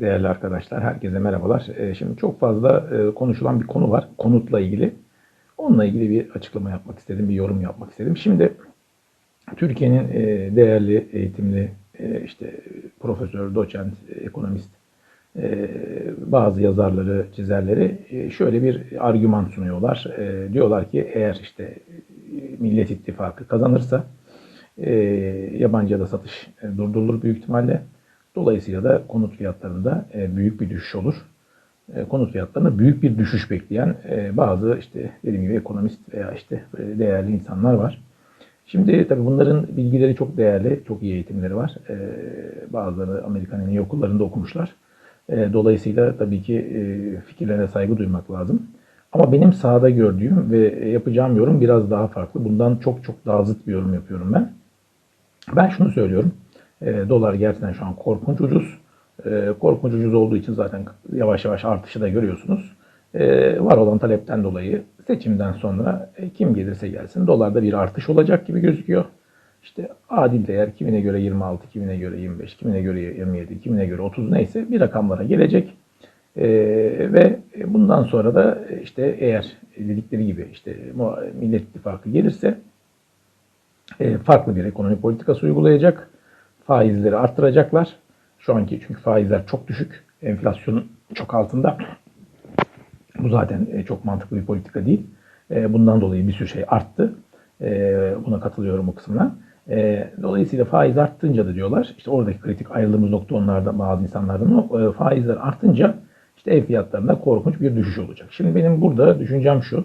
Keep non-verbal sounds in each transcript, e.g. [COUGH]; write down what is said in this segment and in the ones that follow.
değerli arkadaşlar. Herkese merhabalar. Ee, Şimdi çok fazla e, konuşulan bir konu var. Konutla ilgili. Onunla ilgili bir açıklama yapmak istedim, bir yorum yapmak istedim. Şimdi Türkiye'nin e, değerli, eğitimli, e, işte profesör, doçent, ekonomist, bazı yazarları, çizerleri şöyle bir argüman sunuyorlar. Diyorlar ki eğer işte Millet İttifakı kazanırsa yabancıya da satış durdurulur büyük ihtimalle. Dolayısıyla da konut fiyatlarında e, büyük bir düşüş olur. E, konut fiyatlarında büyük bir düşüş bekleyen e, bazı işte dediğim gibi ekonomist veya işte değerli insanlar var. Şimdi tabii bunların bilgileri çok değerli, çok iyi eğitimleri var. Bazıları Amerikan en iyi okullarında okumuşlar. Dolayısıyla tabii ki e, fikirlerine saygı duymak lazım. Ama benim sahada gördüğüm ve yapacağım yorum biraz daha farklı. Bundan çok çok daha zıt bir yorum yapıyorum ben. Ben şunu söylüyorum. E, dolar gerçekten şu an korkunç ucuz. E, korkunç ucuz olduğu için zaten yavaş yavaş artışı da görüyorsunuz. E, var olan talepten dolayı seçimden sonra e, kim gelirse gelsin dolarda bir artış olacak gibi gözüküyor. İşte adil değer kimine göre 26, kimine göre 25, kimine göre 27, kimine göre 30 neyse bir rakamlara gelecek. E, ve bundan sonra da işte eğer dedikleri gibi işte Millet İttifakı gelirse e, farklı bir ekonomi politikası uygulayacak. Faizleri arttıracaklar. Şu anki çünkü faizler çok düşük. Enflasyonun çok altında. Bu zaten e, çok mantıklı bir politika değil. E, bundan dolayı bir sürü şey arttı. Buna katılıyorum o kısmına. Dolayısıyla faiz arttınca da diyorlar, işte oradaki kritik ayrıldığımız nokta onlarda bazı insanlardan o faizler artınca işte ev fiyatlarında korkunç bir düşüş olacak. Şimdi benim burada düşüncem şu.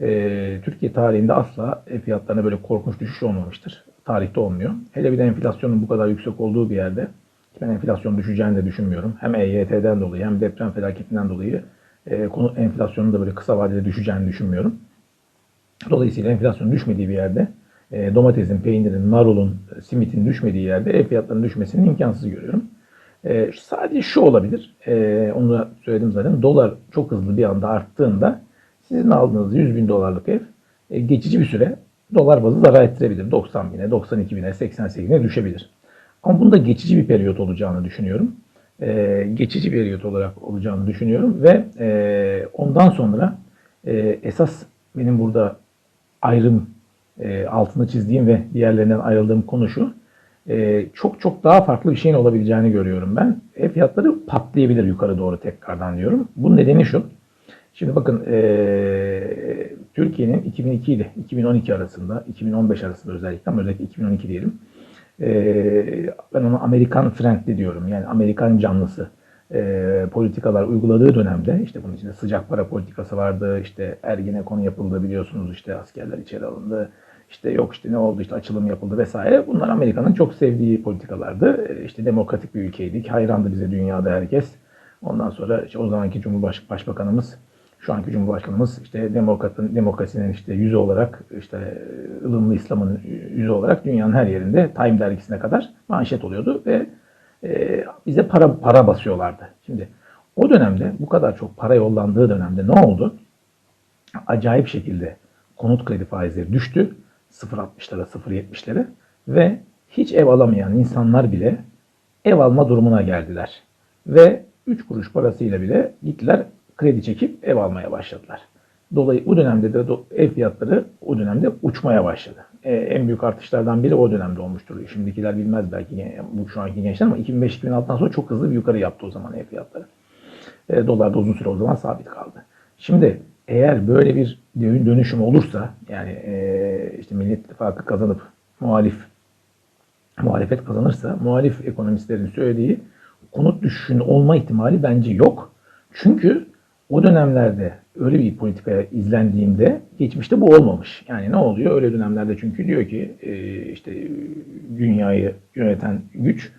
E, Türkiye tarihinde asla ev fiyatlarına böyle korkunç düşüş olmamıştır. Tarihte olmuyor. Hele bir de enflasyonun bu kadar yüksek olduğu bir yerde ben enflasyon düşeceğini de düşünmüyorum. Hem EYT'den dolayı hem deprem felaketinden dolayı e, konu enflasyonun da böyle kısa vadede düşeceğini düşünmüyorum. Dolayısıyla enflasyon düşmediği bir yerde e, domatesin, peynirin, marulun, simitin düşmediği yerde ev fiyatlarının düşmesini imkansız görüyorum. E, sadece şu olabilir, e, onu da söyledim zaten, dolar çok hızlı bir anda arttığında sizin aldığınız 100 bin dolarlık ev e, geçici bir süre dolar bazı zarar ettirebilir. 90 bine, 92 bine, 88 bine düşebilir. Ama bunda geçici bir periyot olacağını düşünüyorum. E, geçici periyot olarak olacağını düşünüyorum ve e, ondan sonra e, esas benim burada ayrım e, altını çizdiğim ve diğerlerinden ayrıldığım konu şu. E, çok çok daha farklı bir şeyin olabileceğini görüyorum ben. Ev fiyatları patlayabilir yukarı doğru tekrardan diyorum. Bunun nedeni şu. Şimdi bakın e, Türkiye'nin 2002 ile 2012 arasında, 2015 arasında özellikle ama özellikle 2012 diyelim. E, ben ona Amerikan friendly diyorum. Yani Amerikan canlısı e, politikalar uyguladığı dönemde işte bunun içinde sıcak para politikası vardı. işte Ergenekon yapıldı biliyorsunuz işte askerler içeri alındı. İşte yok işte ne oldu işte açılım yapıldı vesaire. Bunlar Amerika'nın çok sevdiği politikalardı. E, işte demokratik bir ülkeydik. Hayrandı bize dünyada herkes. Ondan sonra işte o zamanki Cumhurbaşkanımız şu anki Cumhurbaşkanımız işte demokratın, demokrasinin işte yüzü olarak işte ılımlı İslam'ın yüzü olarak dünyanın her yerinde Time dergisine kadar manşet oluyordu ve e, bize para para basıyorlardı. Şimdi o dönemde bu kadar çok para yollandığı dönemde ne oldu? Acayip şekilde konut kredi faizleri düştü. 0.60'lara 0.70'lere ve hiç ev alamayan insanlar bile ev alma durumuna geldiler. Ve 3 kuruş parasıyla bile gittiler kredi çekip ev almaya başladılar. Dolayı bu dönemde de ev fiyatları o dönemde uçmaya başladı. Ee, en büyük artışlardan biri o dönemde olmuştur. Şimdikiler bilmez belki bu şu anki gençler ama 2005-2006'dan sonra çok hızlı bir yukarı yaptı o zaman ev fiyatları. E, dolar da uzun süre o zaman sabit kaldı. Şimdi eğer böyle bir dönüşüm olursa yani e, işte Millet İttifakı kazanıp muhalif muhalefet kazanırsa muhalif ekonomistlerin söylediği konut düşüşünün olma ihtimali bence yok. Çünkü o dönemlerde öyle bir politika izlendiğinde geçmişte bu olmamış. Yani ne oluyor? Öyle dönemlerde çünkü diyor ki e, işte dünyayı yöneten güç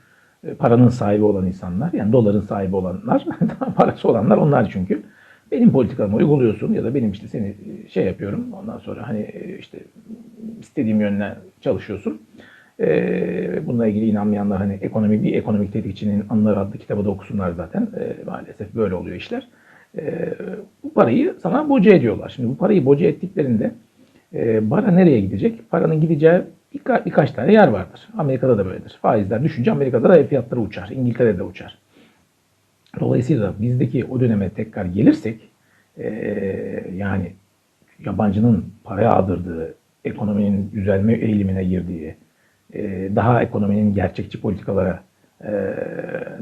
e, paranın sahibi olan insanlar yani doların sahibi olanlar [LAUGHS] parası olanlar onlar çünkü benim politikamı uyguluyorsun ya da benim işte seni şey yapıyorum ondan sonra hani e, işte istediğim yönüne çalışıyorsun. Bununla ilgili inanmayanlar hani ekonomi bir ekonomik tetikçinin anıları adlı kitabı da okusunlar zaten. Maalesef böyle oluyor işler e, parayı sana boca ediyorlar. Şimdi bu parayı boca ettiklerinde e, para nereye gidecek? Paranın gideceği birka, birkaç tane yer vardır. Amerika'da da böyledir. Faizler düşünce Amerika'da da fiyatları uçar. İngiltere'de uçar. Dolayısıyla bizdeki o döneme tekrar gelirsek eee, yani yabancının paraya adırdığı, ekonominin düzelme eğilimine girdiği, eee, daha ekonominin gerçekçi politikalara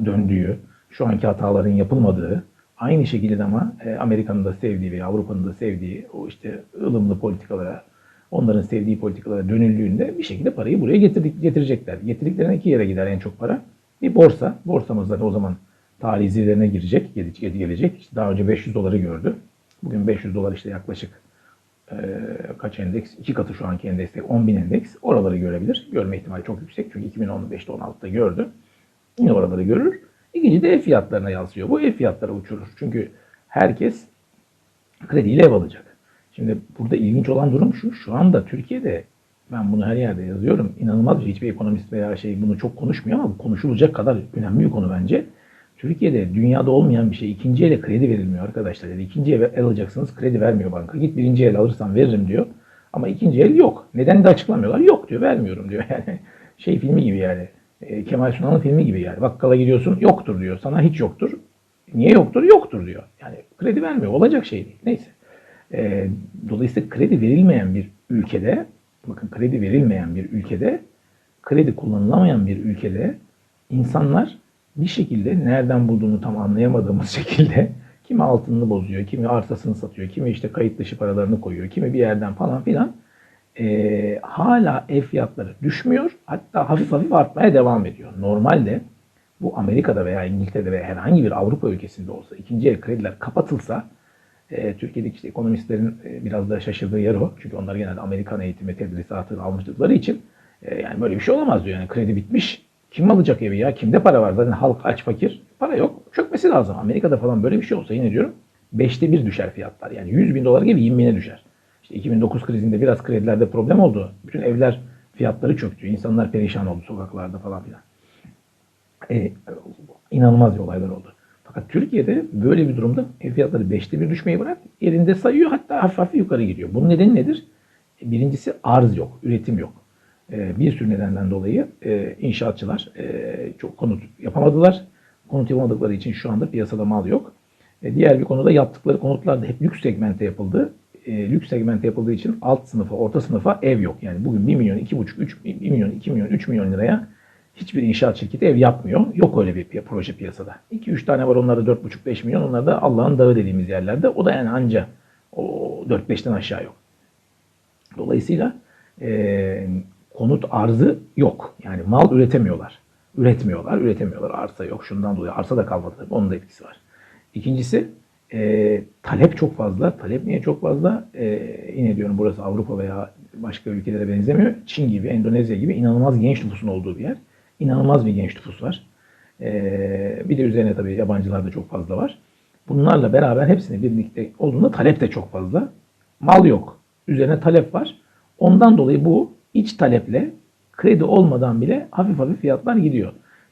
döndüğü, şu anki hataların yapılmadığı, aynı şekilde ama eee, Amerika'nın da sevdiği veya Avrupa'nın da sevdiği o işte ılımlı politikalara, onların sevdiği politikalara dönüldüğünde bir şekilde parayı buraya getirdik, getirecekler. Getirdiklerine iki yere gider en çok para. Bir borsa, borsamız da o zaman tarihi zirvelerine girecek, gelecek. İşte daha önce 500 doları gördü. Bugün 500 dolar işte yaklaşık eee, kaç endeks? İki katı şu anki endekste 10 bin endeks. Oraları görebilir. Görme ihtimali çok yüksek. Çünkü 2015'te 16'da gördü. Yine oraları görür. İkinci de ev fiyatlarına yansıyor. Bu ev fiyatları uçurur. Çünkü herkes krediyle ev alacak. Şimdi burada ilginç olan durum şu. Şu anda Türkiye'de ben bunu her yerde yazıyorum. İnanılmaz bir. Hiçbir ekonomist veya şey bunu çok konuşmuyor ama konuşulacak kadar önemli bir konu bence. Türkiye'de dünyada olmayan bir şey ikinci ele kredi verilmiyor arkadaşlar. Yani ikinci el alacaksınız kredi vermiyor banka. Git birinci el alırsan veririm diyor. Ama ikinci el yok. Neden de açıklamıyorlar. Yok diyor vermiyorum diyor. [LAUGHS] Yani şey filmi gibi yani. E, Kemal Sunal'ın filmi gibi yani. Bakkala gidiyorsun yoktur diyor. Sana hiç yoktur. Niye yoktur? Yoktur diyor. Yani kredi vermiyor. Olacak şey değil. Neyse. E, dolayısıyla kredi verilmeyen bir ülkede bakın kredi verilmeyen bir ülkede kredi kullanılamayan bir ülkede insanlar bir şekilde nereden bulduğunu tam anlayamadığımız [LAUGHS] şekilde kimi altınını bozuyor, kimi arsasını satıyor, kimi işte kayıt dışı paralarını koyuyor, kimi bir yerden falan filan e, hala ev fiyatları düşmüyor. Hatta hafif hafif artmaya devam ediyor. Normalde bu Amerika'da veya İngiltere'de veya herhangi bir Avrupa ülkesinde olsa ikinci el krediler kapatılsa e, Türkiye'deki işte ekonomistlerin e, biraz da şaşırdığı yer o. Çünkü onlar genelde Amerikan eğitimi tedrisatını almıştıkları için e, yani böyle bir şey olamaz diyor. Yani kredi bitmiş. Kim alacak evi ya? Kimde para var? Zaten halk aç fakir. Para yok. Çökmesi lazım. Amerika'da falan böyle bir şey olsa yine diyorum. Beşte bir düşer fiyatlar. Yani 100 bin dolar gibi 20 bine düşer. İşte 2009 krizinde biraz kredilerde problem oldu. Bütün evler fiyatları çöktü. İnsanlar perişan oldu sokaklarda falan filan. E, inanılmaz bir olaylar oldu. Fakat Türkiye'de böyle bir durumda ev fiyatları beşte bir düşmeyi bırak yerinde sayıyor hatta hafif hafif yukarı gidiyor. Bunun nedeni nedir? E, Birincisi arz yok, üretim yok. E, Bir sürü nedenden dolayı e, inşaatçılar e, çok konut yapamadılar. Konut yapamadıkları için şu anda piyasada mal yok. E, Diğer bir konuda yaptıkları konutlar da hep lüks segmente yapıldı. E, Lüks segmente yapıldığı için alt sınıfa, orta sınıfa ev yok. Yani bugün 1 milyon, 2,5, 3 1 milyon, 2 milyon, 3 milyon liraya hiçbir inşaat şirketi ev yapmıyor. Yok öyle bir proje piyasada. 2-3 tane var onlar da 4,5-5 milyon. Onlar da Allah'ın dağı dediğimiz yerlerde. O da yani anca o 4-5'ten aşağı yok. Dolayısıyla e, konut arzı yok. Yani mal üretemiyorlar. Üretmiyorlar, üretemiyorlar. Arsa yok. Şundan dolayı arsa da kalmadı. Onun da etkisi var. İkincisi e, talep çok fazla. Talep niye çok fazla? E, yine diyorum burası Avrupa veya başka ülkelere benzemiyor. Çin gibi, Endonezya gibi inanılmaz genç nüfusun olduğu bir yer. İnanılmaz bir genç nüfus var. E, bir de üzerine tabii yabancılar da çok fazla var. Bunlarla beraber hepsini birlikte olduğunda talep de çok fazla. Mal yok. Üzerine talep var. Ondan dolayı bu iç taleple kredi olmadan bile hafif hafif fiyatlar gidiyor.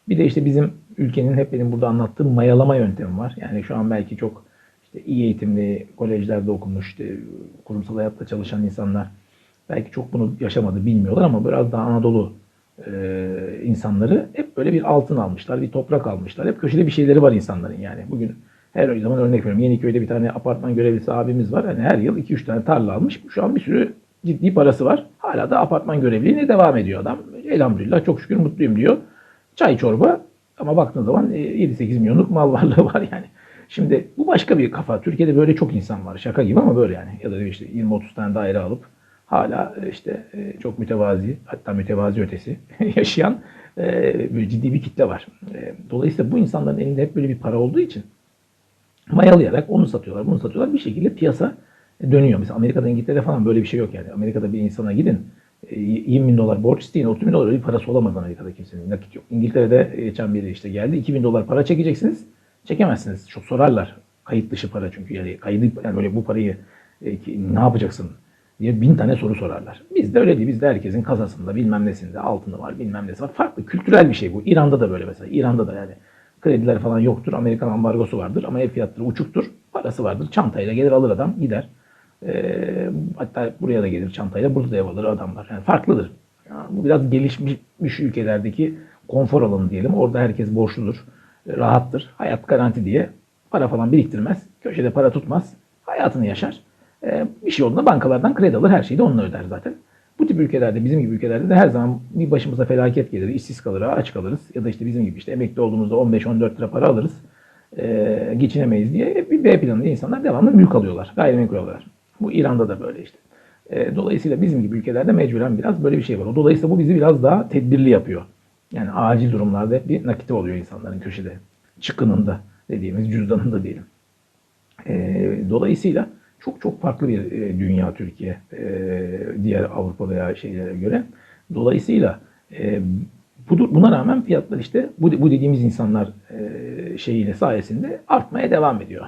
Bir de işte bizim ülkenin hep benim burada anlattığım mayalama yöntemi var. Yani şu an belki çok işte iyi eğitimli, kolejlerde okumuş, işte kurumsal hayatta çalışan insanlar belki çok bunu yaşamadı, bilmiyorlar ama biraz daha Anadolu e, insanları hep böyle bir altın almışlar, bir toprak almışlar. Hep köşede bir şeyleri var insanların yani. Bugün her zaman örnek veriyorum. Yeniköy'de bir tane apartman görevlisi abimiz var. Yani her yıl 2-3 tane tarla almış. Şu an bir sürü ciddi parası var. Hala da apartman görevliliğine devam ediyor adam. Elhamdülillah çok şükür mutluyum diyor. Çay çorba ama baktığın zaman e, 7-8 milyonluk mal varlığı var yani. Şimdi bu başka bir kafa. Türkiye'de böyle çok insan var. Şaka gibi ama böyle yani. Ya da işte 20-30 tane daire alıp hala e, işte e, çok mütevazi hatta mütevazi ötesi [LAUGHS] yaşayan e, böyle ciddi bir kitle var. E, Dolayısıyla bu insanların elinde hep böyle bir para olduğu için mayalayarak onu satıyorlar, bunu satıyorlar. Bir şekilde piyasa dönüyor. Mesela Amerika'da, İngiltere'de falan böyle bir şey yok yani. Amerika'da bir insana gidin, e, 20 bin dolar borç isteyin, 30 bin dolar bir parası olamaz Amerika'da kimsenin. Nakit yok. İngiltere'de geçen biri işte geldi, 2 bin dolar para çekeceksiniz. Çekemezsiniz. Çok sorarlar. Kayıt dışı para çünkü yani kaydı yani böyle bu parayı e, ki, ne yapacaksın diye bin tane soru sorarlar. Bizde öyle değil. Bizde herkesin kasasında bilmem nesinde altını var bilmem nesi var. Farklı kültürel bir şey bu. İran'da da böyle mesela. İran'da da yani krediler falan yoktur. Amerikan ambargosu vardır ama ev fiyatları uçuktur. Parası vardır. Çantayla gelir alır adam gider. Ee, hatta buraya da gelir çantayla burada da ev alır adamlar. Yani farklıdır. Yani bu biraz gelişmiş ülkelerdeki konfor alanı diyelim. Orada herkes borçludur. Rahattır. Hayat garanti diye para falan biriktirmez. Köşede para tutmaz. Hayatını yaşar. E, bir şey olduğunda bankalardan kredi alır. Her şeyi de onunla öder zaten. Bu tip ülkelerde, bizim gibi ülkelerde de her zaman bir başımıza felaket gelir. işsiz kalır, aç kalırız. Ya da işte bizim gibi işte emekli olduğumuzda 15-14 lira para alırız. E, geçinemeyiz diye bir B planında insanlar devamlı mülk alıyorlar. Gayrimenkul alıyorlar. Bu İran'da da böyle işte. E, dolayısıyla bizim gibi ülkelerde mecburen biraz böyle bir şey var. Dolayısıyla bu bizi biraz daha tedbirli yapıyor. Yani acil durumlarda bir nakiti oluyor insanların köşede. Çıkınında dediğimiz cüzdanında diyelim. E, dolayısıyla çok çok farklı bir e, dünya Türkiye e, diğer Avrupa veya şeylere göre. Dolayısıyla e, budur, buna rağmen fiyatlar işte bu, bu dediğimiz insanlar e, şeyiyle sayesinde artmaya devam ediyor.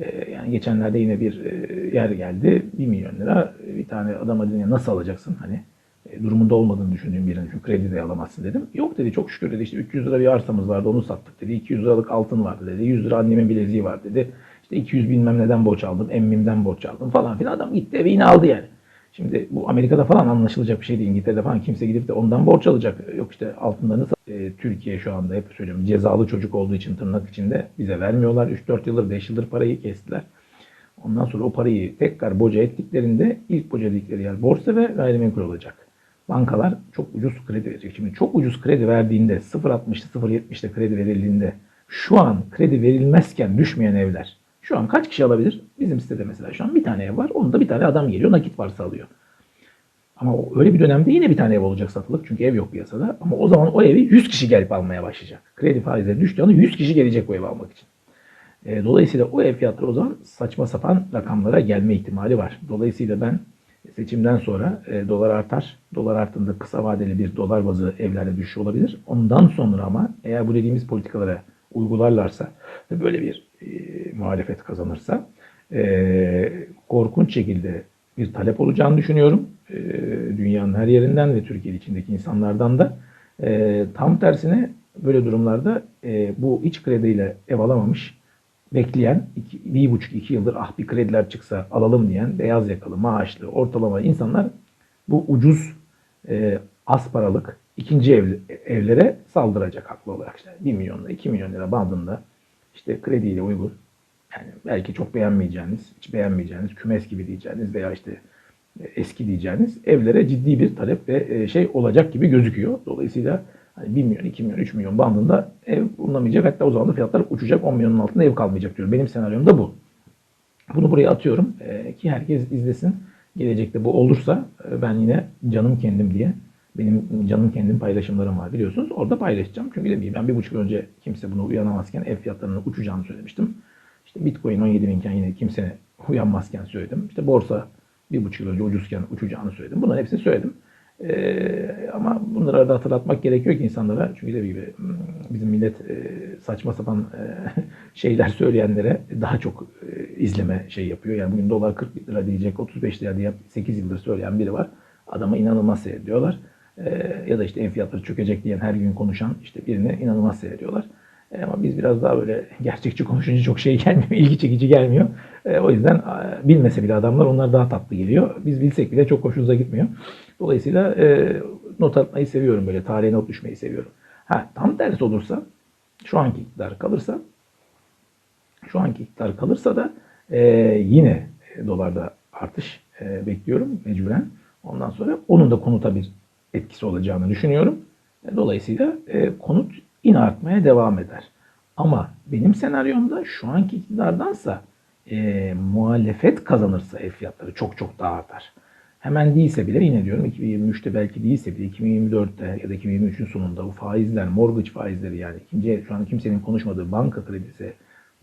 E, yani geçenlerde yine bir e, yer geldi. 1 milyon lira bir tane adama dedim ya nasıl alacaksın hani e, durumunda olmadığını düşündüğüm birinin çünkü kredi de alamazsın dedim. Yok dedi çok şükür dedi işte 300 lira bir arsamız vardı onu sattık dedi. 200 liralık altın vardı dedi. 100 lira annemin bileziği var dedi. İşte 200 bilmem neden borç aldım, emmimden borç aldım falan filan. Adam gitti eve yine aldı yani. Şimdi bu Amerika'da falan anlaşılacak bir şey değil. İngiltere'de falan kimse gidip de ondan borç alacak. Yok işte altınlarını e, Türkiye şu anda hep söylüyorum cezalı çocuk olduğu için tırnak içinde bize vermiyorlar. 3-4 yıldır 5 yıldır parayı kestiler. Ondan sonra o parayı tekrar boca ettiklerinde ilk boca ettikleri yer borsa ve gayrimenkul olacak. Bankalar çok ucuz kredi verecek. Şimdi çok ucuz kredi verdiğinde 0.60'lı 0.70'de kredi verildiğinde şu an kredi verilmezken düşmeyen evler şu an kaç kişi alabilir? Bizim sitede mesela şu an bir tane ev var. Onda bir tane adam geliyor nakit varsa alıyor. Ama öyle bir dönemde yine bir tane ev olacak satılık. Çünkü ev yok piyasada. Ama o zaman o evi 100 kişi gelip almaya başlayacak. Kredi faizleri düştüğü anda 100 kişi gelecek o evi almak için. E, dolayısıyla o ev fiyatları o zaman saçma sapan rakamlara gelme ihtimali var. Dolayısıyla ben seçimden sonra e, dolar artar. Dolar arttığında kısa vadeli bir dolar bazı evlerde düşüş olabilir. Ondan sonra ama eğer bu dediğimiz politikalara uygularlarsa ve böyle bir e, muhalefet kazanırsa e, korkunç şekilde bir talep olacağını düşünüyorum. E, dünyanın her yerinden ve Türkiye içindeki insanlardan da. E, tam tersine böyle durumlarda e, bu iç krediyle ev alamamış, bekleyen, iki, bir buçuk iki yıldır ah bir krediler çıksa alalım diyen beyaz yakalı, maaşlı, ortalama insanlar bu ucuz e, az paralık ikinci ev, evlere saldıracak haklı olarak. İşte 1 milyonla 2 milyon lira bandında işte krediyle uygun yani belki çok beğenmeyeceğiniz, hiç beğenmeyeceğiniz, kümes gibi diyeceğiniz veya işte e, eski diyeceğiniz evlere ciddi bir talep ve e, şey olacak gibi gözüküyor. Dolayısıyla hani 1 milyon, 2 milyon, 3 milyon bandında ev bulunamayacak. Hatta o zaman da fiyatlar uçacak. 10 milyonun altında ev kalmayacak diyorum. Benim senaryom da bu. Bunu buraya atıyorum e, ki herkes izlesin. Gelecekte bu olursa ben yine canım kendim diye benim canım kendim paylaşımlarım var biliyorsunuz. Orada paylaşacağım. Çünkü de ben bir buçuk önce kimse bunu uyanamazken ev fiyatlarının uçacağını söylemiştim. İşte Bitcoin 17 binken yine kimse uyanmazken söyledim. İşte borsa bir buçuk yıl önce ucuzken uçacağını söyledim. Bunların hepsini söyledim. Ee, ama bunları da hatırlatmak gerekiyor ki insanlara. Çünkü de gibi hmm, bizim millet e, saçma sapan e, [LAUGHS] şeyler söyleyenlere daha çok e, izleme şey yapıyor. Yani bugün dolar 40 lira diyecek, 35 lira diye 8 yıldır söyleyen biri var. Adama inanılmaz seyrediyorlar. Ee, ya da işte ev fiyatları çökecek diyen her gün konuşan işte birine inanılmaz seyrediyorlar. E, ama biz biraz daha böyle gerçekçi konuşunca çok şey gelmiyor, [LAUGHS] ilgi çekici gelmiyor. E, o yüzden e, bilmese bile adamlar onlar daha tatlı geliyor. Biz bilsek bile çok hoşumuza gitmiyor. Dolayısıyla e, not atmayı seviyorum böyle, tarihe not düşmeyi seviyorum. Ha, tam tersi olursa, şu anki iktidar kalırsa, şu anki iktidar kalırsa da e, yine dolarda artış e, bekliyorum mecburen. Ondan sonra onun da konuta bir etkisi olacağını düşünüyorum. E, dolayısıyla e, konut yine artmaya devam eder. Ama benim senaryomda şu anki iktidardansa e, muhalefet kazanırsa ev fiyatları çok çok daha artar. Hemen değilse bile yine diyorum 2023'te belki değilse bile 2024'te ya da 2023'ün sonunda bu faizler, mortgage faizleri yani ikinci şu an kimsenin konuşmadığı banka kredisi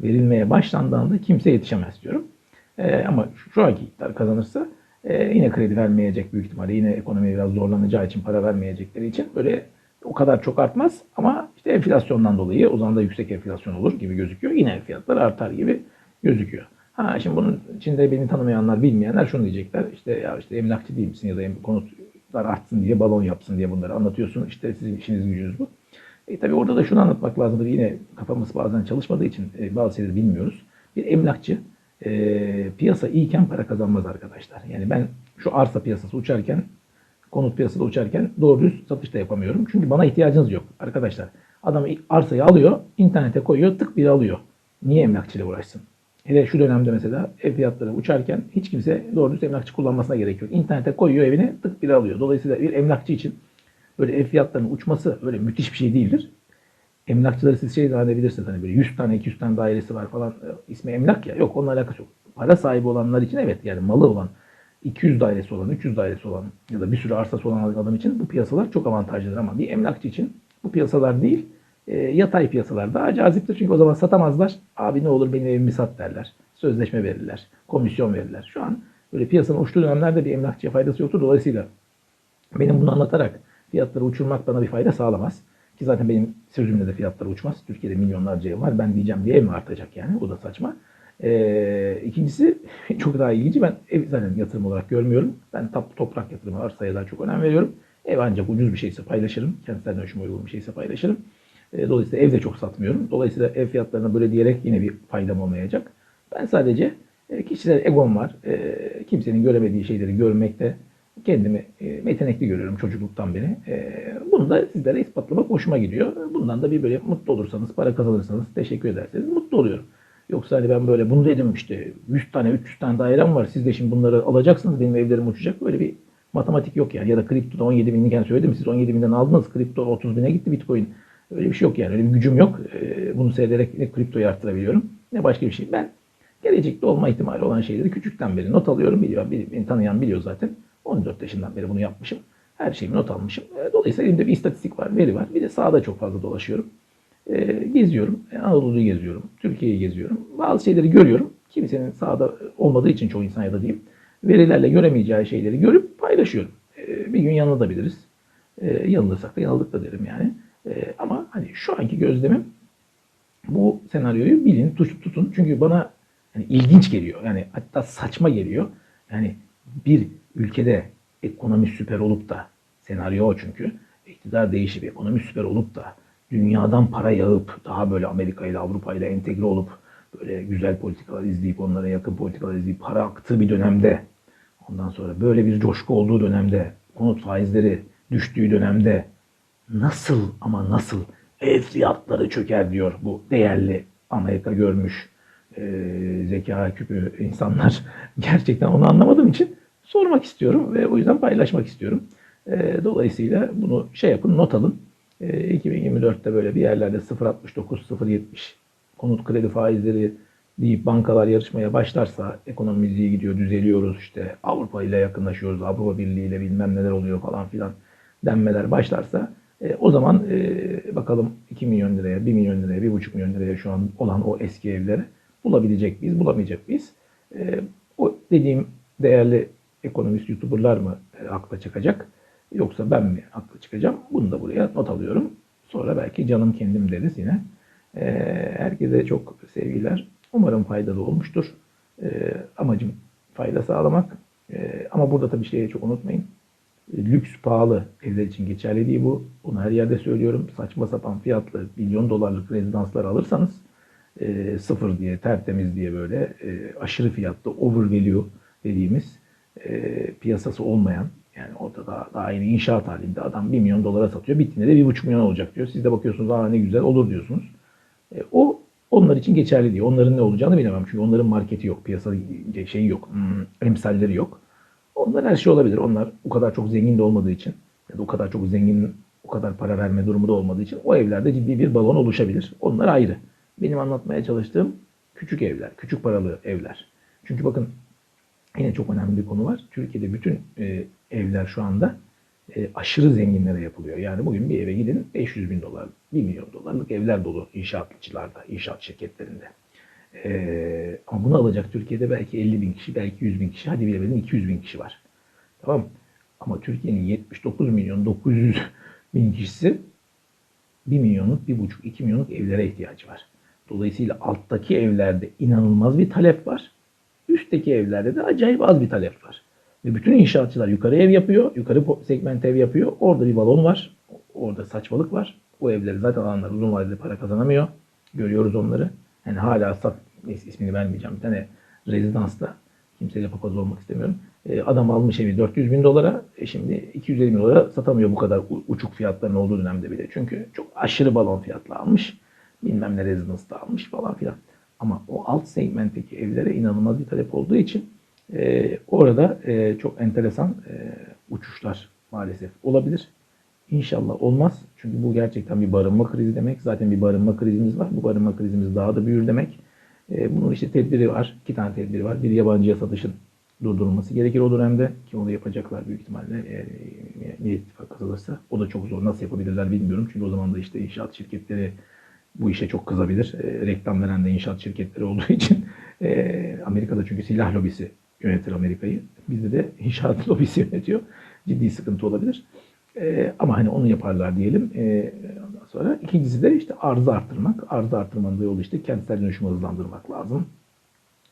verilmeye başlandığında kimse yetişemez diyorum. E, ama şu anki iktidar kazanırsa e, yine kredi vermeyecek büyük ihtimalle. Yine ekonomi biraz zorlanacağı için para vermeyecekleri için böyle o kadar çok artmaz ama işte enflasyondan dolayı o zaman da yüksek enflasyon olur gibi gözüküyor. Yine fiyatlar artar gibi gözüküyor. Ha şimdi bunun içinde beni tanımayanlar, bilmeyenler şunu diyecekler. İşte ya işte emlakçı değil misin ya da konutlar artsın diye, balon yapsın diye bunları anlatıyorsun. İşte sizin işiniz gücünüz bu. E tabi orada da şunu anlatmak lazımdır. Yine kafamız bazen çalışmadığı için e, bazı şeyleri bilmiyoruz. Bir emlakçı e, piyasa iyiken para kazanmaz arkadaşlar. Yani ben şu arsa piyasası uçarken, konut piyasası uçarken doğru düz satış da yapamıyorum. Çünkü bana ihtiyacınız yok. Arkadaşlar Adam arsayı alıyor, internete koyuyor, tık bir alıyor. Niye emlakçıyla uğraşsın? Hele şu dönemde mesela ev fiyatları uçarken hiç kimse doğru düz emlakçı kullanmasına gerek yok. İnternete koyuyor evini, tık bir alıyor. Dolayısıyla bir emlakçı için böyle ev fiyatlarının uçması öyle müthiş bir şey değildir. Emlakçıları siz şey zannedebilirsiniz hani böyle 100 tane 200 tane dairesi var falan e, ismi emlak ya. Yok onunla alakası yok. Para sahibi olanlar için evet yani malı olan 200 dairesi olan, 300 dairesi olan ya da bir sürü arsası olan adam için bu piyasalar çok avantajlıdır ama bir emlakçı için bu piyasalar değil e, yatay piyasalar daha caziptir. Çünkü o zaman satamazlar. Abi ne olur benim evimi sat derler. Sözleşme verirler. Komisyon verirler. Şu an böyle piyasanın uçtuğu dönemlerde bir emlakçıya faydası yoktur. Dolayısıyla benim bunu anlatarak fiyatları uçurmak bana bir fayda sağlamaz. Ki zaten benim sözümle de fiyatlar uçmaz. Türkiye'de milyonlarca ev var. Ben diyeceğim diye mi artacak yani? O da saçma. Ee, ikincisi [LAUGHS] çok daha ilginci. Ben ev zaten yatırım olarak görmüyorum. Ben tap, toprak yatırımı, arsaya daha çok önem veriyorum. Ev ancak ucuz bir şeyse paylaşırım. Kentsel dönüşüme uygun bir şeyse paylaşırım. Ee, dolayısıyla evde çok satmıyorum. Dolayısıyla ev fiyatlarına böyle diyerek yine bir faydam olmayacak. Ben sadece e, kişisel egom var. E, kimsenin göremediği şeyleri görmekte kendimi e, yetenekli görüyorum çocukluktan beri. E, bunu da sizlere ispatlamak hoşuma gidiyor. Bundan da bir böyle mutlu olursanız, para kazanırsanız, teşekkür ederseniz mutlu oluyorum. Yoksa hani ben böyle bunu dedim işte 100 tane 300 tane dairem var siz de şimdi bunları alacaksınız benim evlerim uçacak. Böyle bir matematik yok yani. Ya da kriptoda 17 binliken söyledim siz 17 binden aldınız kripto 30 bine gitti bitcoin. Öyle bir şey yok yani öyle bir gücüm yok. E, bunu seyrederek ne kriptoyu arttırabiliyorum ne başka bir şey. Ben gelecekte olma ihtimali olan şeyleri küçükten beri not alıyorum. Biliyor, beni tanıyan biliyor zaten. 14 yaşından beri bunu yapmışım. Her şeyimi not almışım. E, dolayısıyla elimde bir istatistik var, veri var. Bir de sahada çok fazla dolaşıyorum. E, geziyorum. E, Anadolu'yu geziyorum. Türkiye'yi geziyorum. Bazı şeyleri görüyorum. Kimsenin sahada olmadığı için çoğu insan ya da diyeyim. Verilerle göremeyeceği şeyleri görüp paylaşıyorum. Bir gün yanılabiliriz. Yanılırsak da yanıldık da derim yani. Ama hani şu anki gözlemim bu senaryoyu bilin, tutun. Çünkü bana yani ilginç geliyor. Yani hatta saçma geliyor. Yani bir ülkede ekonomi süper olup da senaryo o çünkü iktidar değişip ekonomi süper olup da dünyadan para yağıp daha böyle Amerika ile Avrupa ile entegre olup böyle güzel politikalar izleyip onlara yakın politikalar izleyip para aktığı bir dönemde ondan sonra böyle bir coşku olduğu dönemde konut faizleri düştüğü dönemde nasıl ama nasıl ev fiyatları çöker diyor bu değerli Amerika görmüş e, zeka küpü insanlar [LAUGHS] gerçekten onu anlamadığım için sormak istiyorum ve o yüzden paylaşmak istiyorum. E, dolayısıyla bunu şey yapın, not alın. E, 2024'te böyle bir yerlerde 0.69, 0.70 konut kredi faizleri deyip bankalar yarışmaya başlarsa ekonomimiz iyi gidiyor, düzeliyoruz işte Avrupa ile yakınlaşıyoruz, Avrupa Birliği ile bilmem neler oluyor falan filan denmeler başlarsa e, o zaman e, bakalım 2 milyon liraya, 1 milyon liraya, 1,5 milyon liraya şu an olan o eski evleri bulabilecek miyiz, bulamayacak mıyız? E, o dediğim değerli ekonomist YouTuber'lar mı e, akla çıkacak? Yoksa ben mi akla çıkacağım? Bunu da buraya not alıyorum. Sonra belki canım kendim deriz yine. E, herkese çok sevgiler. Umarım faydalı olmuştur. E, amacım fayda sağlamak. E, ama burada tabii şeyi çok unutmayın. Lüks pahalı evler için geçerli değil bu. Bunu her yerde söylüyorum. Saçma sapan fiyatlı milyon dolarlık rezidanslar alırsanız e, sıfır diye tertemiz diye böyle e, aşırı fiyatlı overvalue dediğimiz e, piyasası olmayan yani orada daha, daha yeni inşaat halinde adam 1 milyon dolara satıyor. Bittiğinde de 1,5 milyon olacak diyor. Siz de bakıyorsunuz aa ne güzel olur diyorsunuz. E, o onlar için geçerli değil. Onların ne olacağını bilemem. Çünkü onların marketi yok. Piyasa şeyi yok. Hmm, emsalleri yok. Onlar her şey olabilir. Onlar o kadar çok zengin de olmadığı için ya da o kadar çok zengin o kadar para verme durumu da olmadığı için o evlerde ciddi bir balon oluşabilir. Onlar ayrı. Benim anlatmaya çalıştığım küçük evler, küçük paralı evler. Çünkü bakın Yine çok önemli bir konu var. Türkiye'de bütün e, evler şu anda e, aşırı zenginlere yapılıyor. Yani bugün bir eve gidin 500 bin dolar, 1 milyon dolarlık evler dolu inşaatçılarda, inşaat şirketlerinde. E, ama bunu alacak Türkiye'de belki 50 bin kişi, belki 100 bin kişi, hadi bilemedin 200 bin kişi var. Tamam Ama Türkiye'nin 79 milyon 900 bin kişisi 1 milyonluk, 1,5, 2 milyonluk evlere ihtiyacı var. Dolayısıyla alttaki evlerde inanılmaz bir talep var üstteki evlerde de acayip az bir talep var. Ve bütün inşaatçılar yukarı ev yapıyor, yukarı segment ev yapıyor. Orada bir balon var, orada saçmalık var. O evleri zaten alanlar uzun vadede para kazanamıyor. Görüyoruz onları. Yani hala sat, ismini vermeyeceğim. Bir tane rezidansta, kimseyle papaz olmak istemiyorum. E, adam almış evi 400 bin dolara, e, şimdi 250 bin dolara satamıyor bu kadar uçuk fiyatların olduğu dönemde bile. Çünkü çok aşırı balon fiyatla almış. Bilmem ne rezidansda almış falan filan. Ama o alt segmentteki evlere inanılmaz bir talep olduğu için e, orada e, çok enteresan e, uçuşlar maalesef olabilir. İnşallah olmaz. Çünkü bu gerçekten bir barınma krizi demek. Zaten bir barınma krizimiz var. Bu barınma krizimiz daha da büyür demek. E, bunun işte tedbiri var. İki tane tedbiri var. Bir yabancıya satışın durdurulması gerekir o dönemde. Ki onu yapacaklar büyük ihtimalle eğer Millet İttifakı kazanırsa. O da çok zor. Nasıl yapabilirler bilmiyorum. Çünkü o zaman da işte inşaat şirketleri bu işe çok kızabilir. E, reklam veren de inşaat şirketleri olduğu için. E, Amerika'da çünkü silah lobisi yönetir Amerika'yı. Bizde de inşaat [LAUGHS] lobisi yönetiyor. Ciddi sıkıntı olabilir. E, ama hani onu yaparlar diyelim. E, ondan sonra ikincisi de işte arzı arttırmak. Arzı arttırmanın da yolu işte kentsel dönüşümü hızlandırmak lazım.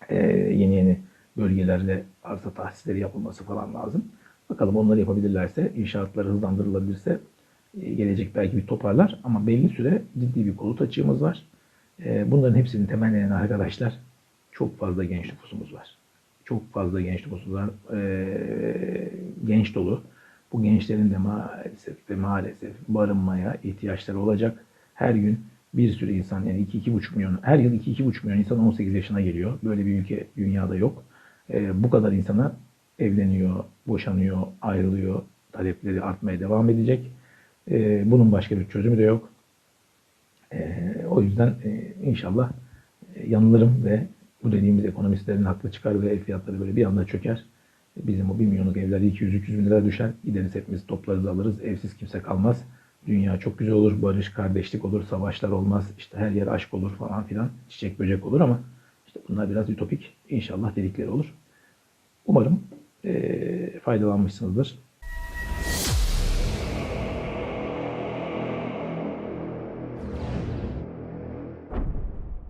E, yeni yeni bölgelerle arsa tahsisleri yapılması falan lazım. Bakalım onları yapabilirlerse, inşaatları hızlandırılabilirse e, gelecek belki bir toparlar. Ama belli süre ciddi bir konut açığımız var. Bunların hepsini temelleyen arkadaşlar çok fazla genç nüfusumuz var. Çok fazla genç nüfusumuz var. Genç dolu. Bu gençlerin de maalesef ve maalesef barınmaya ihtiyaçları olacak. Her gün bir sürü insan yani 2-2,5 milyon, her yıl 2-2,5 milyon insan 18 yaşına geliyor. Böyle bir ülke dünyada yok. E, bu kadar insana evleniyor, boşanıyor, ayrılıyor. Talepleri artmaya devam edecek. E, bunun başka bir çözümü de yok. E, o yüzden e, inşallah e, yanılırım ve bu dediğimiz ekonomistlerin haklı çıkar ve fiyatları böyle bir anda çöker. Bizim o 1 milyonluk evler 200-300 bin lira düşer. Gideriz hepimiz toplarız alırız. Evsiz kimse kalmaz. Dünya çok güzel olur. Barış, kardeşlik olur. Savaşlar olmaz. İşte her yer aşk olur falan filan. Çiçek böcek olur ama işte bunlar biraz ütopik. İnşallah dedikleri olur. Umarım eee, faydalanmışsınızdır.